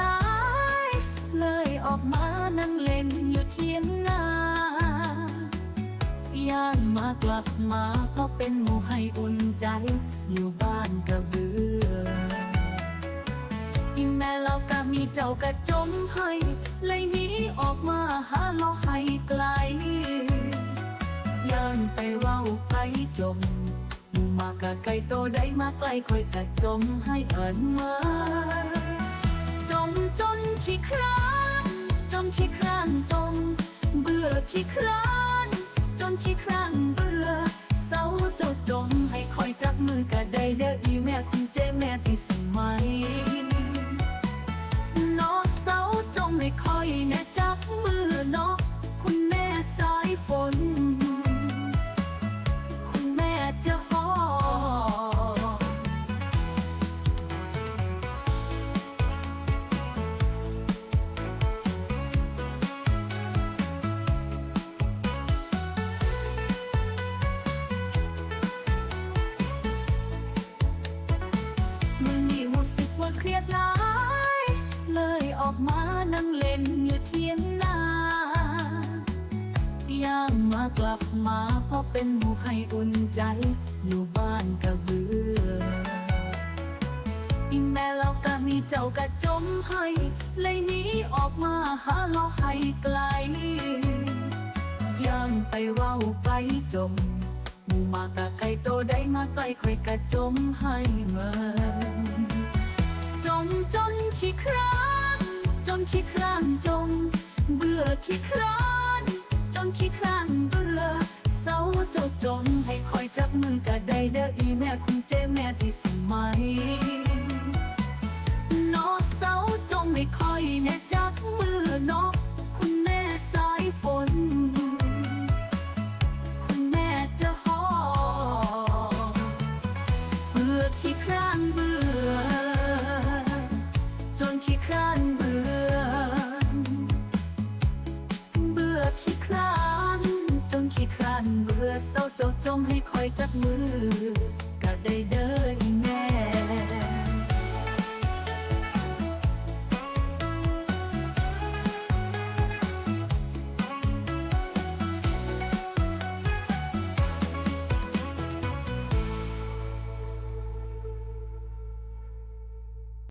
ลาย เลยออกมานั่งเล่นอยู่เทียงนาย่านมากลับมาเขาเป็นหมู่ให้อุ่นใจ อยู่บ้านกระเบืออีแม่เราก็มีเจ้ากระจมให้เลยหนีออกมาหาเราให้ไกลย่านไปเว้าไปจมมากะไกลโตได้มาไกลคอยกระจมให้อ่อนมา คร้านจนขี้คร้านจมเบื่อขี้คร้านจนขี้คร้านเบื่อเศร้าเจ้าจมให้คอยจับมือกันได้เด้ออีแม่คุณเจแม่ที่สมัยนอเสาจงให้คอยแน เลยออกมานั่งเล่นอยู่เทียงนาย่างมากลับมาเพราะเป็นหมู่ให้อุ่นใจ อยู่บ้านก็เบื่ออีแม่เราก็มีเจ้ากระจมให้เลยหนี้ออกมาหาเราให้ไกลย่างไปเว้าไปจมหมู่มากะไกลโตได้มาไกลคอยกะจมให้เมิน ขี้คร้างจง เบื่อขี้คร้อนจนขี้คร้างเบื่อเศร้าจดจงให้คอยจับมือกะได้เด้ออีแม่คุณเจแม่ที่สมัย เศร้าเจ้าจมให้คอยจับมือก็ได้เดิน